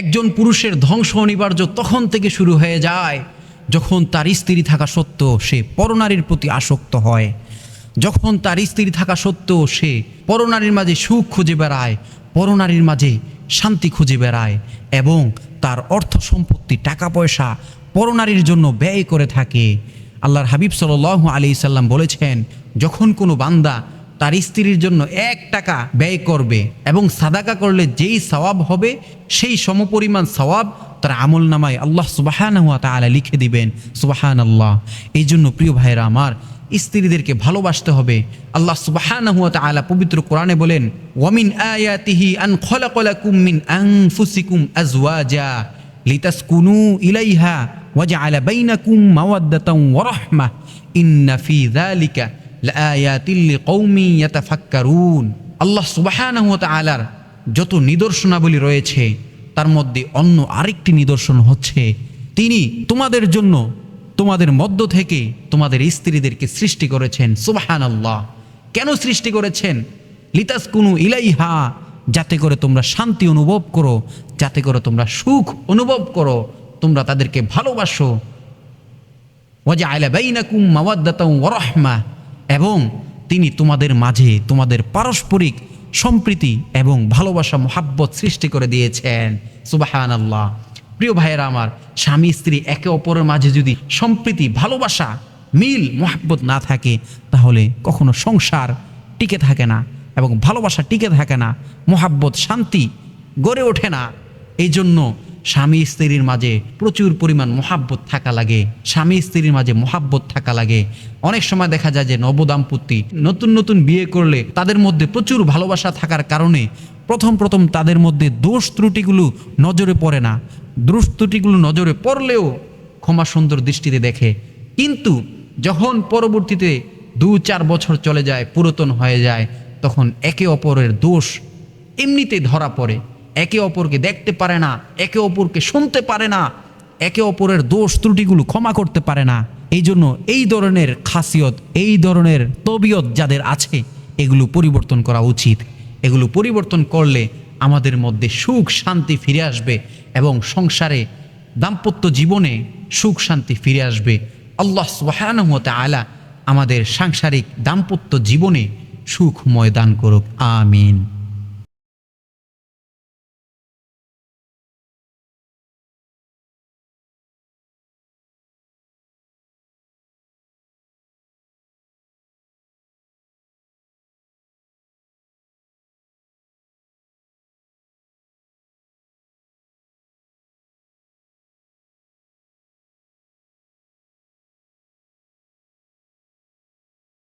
একজন পুরুষের ধ্বংস অনিবার্য তখন থেকে শুরু হয়ে যায়। যখন তার স্ত্রী থাকা সত্ত্বেও সে পরনারীর প্রতি আসক্ত হয়। যখন তার স্ত্রী থাকা সত্ত্বেও সে পরনারীর মাঝে সুখ খুঁজে বেড়ায়, পরনারীর মাঝে শান্তি খুঁজে বেড়ায় এবং তার অর্থ সম্পত্তি, টাকা পয়সা পরনারীর জন্য ব্যয় করে থাকে। আল্লাহর হাবিব সাল আলি সাল্লাম বলেছেন, যখন কোনো বান্দা তার স্ত্রীর জন্য এক টাকা ব্যয় করবে এবং সাদাকা করলে যেই সওয়াব হবে, সেই সমপরিমাণ সওয়াব তার আমল নামায় আল্লাহ সুবাহান হুয়া তালা লিখে দিবেন সুবাহান আল্লাহ এই জন্য প্রিয় ভাইরা আমার, স্ত্রীদেরকে ভালোবাসতে হবে। আল্লাহ সুবাহান হুয়া তালা পবিত্র কোরআনে বলেন, ওয়ামিন আয়াতিহি আন খলাকলাকুম মিন আনফুসিকুম আজওয়াজা লিতাসকুনু ইলাইহা ওয়াজআলা বাইনাকুম মাওয়াদ্দাতাও ওয়া রাহমাহ। ইন্না ফি যালিকা আল্লাহ সুবহানাহু যত নিদর্শনাবলী রয়েছে, তার মধ্যে অন্য আরেকটি নিদর্শন হচ্ছে, তিনি তোমাদের জন্য তোমাদের মধ্য থেকে তোমাদের স্ত্রীদেরকে সৃষ্টি করেছেন। সুবাহান আল্লাহ কেন সৃষ্টি করেছেন? লিতাসকুনু ইলাইহা, যাতে করে তোমরা শান্তি অনুভব করো, যাতে করে তোমরা সুখ অনুভব করো, তোমরা তাদেরকে ভালোবাসো। ওয়াজা আলা বাইনাকুম মাওয়াদ্দাতাও ওয়া রাহমা এবং তিনি তোমাদের মাঝে তোমাদের পারস্পরিক সম্প্রীতি এবং ভালোবাসা, মোহাব্বত সৃষ্টি করে দিয়েছেন। সুবাহান আল্লাহ প্রিয় ভাইয়েরা আমার, স্বামী, স্ত্রী একে অপরের মাঝে যদি সম্প্রীতি, ভালোবাসা, মিল, মোহাব্বত না থাকে, তাহলে কখনো সংসার টিকে থাকে না এবং ভালোবাসা টিকে থাকে না, মোহাব্বত, শান্তি গড়ে ওঠে না। এই জন্য স্বামী স্ত্রীর মাঝে প্রচুর পরিমাণ মোহাব্বত থাকা লাগে, স্বামী স্ত্রীর মাঝে মোহাব্বত থাকা লাগে। অনেক সময় দেখা যায় যে নবদাম্পত্তি নতুন নতুন বিয়ে করলে তাদের মধ্যে প্রচুর ভালোবাসা থাকার কারণে প্রথম প্রথম তাদের মধ্যে দোষ ত্রুটিগুলো নজরে পড়ে না। দোষ ত্রুটিগুলো নজরে পড়লেও ক্ষমা সুন্দর দৃষ্টিতে দেখে। কিন্তু যখন পরবর্তীতে দু চার বছর চলে যায়, পুরাতন হয়ে যায়, তখন একে অপরের দোষ এমনিতে ধরা পড়ে। একে অপরকে দেখতে পারে না, একে অপরকে শুনতে পারে না, একে অপরের দোষ ত্রুটিগুলো ক্ষমা করতে পারে না। এই জন্য এই ধরনের খাসিয়ত, এই ধরনের তবিয়ত যাদের আছে, এগুলো পরিবর্তন করা উচিত। এগুলো পরিবর্তন করলে আমাদের মধ্যে সুখ শান্তি ফিরে আসবে এবং সংসারে দাম্পত্য জীবনে সুখ শান্তি ফিরে আসবে। আল্লাহ সুবাহানহতে আলা আমাদের সাংসারিক দাম্পত্য জীবনে সুখময় দান করুক। আমিন।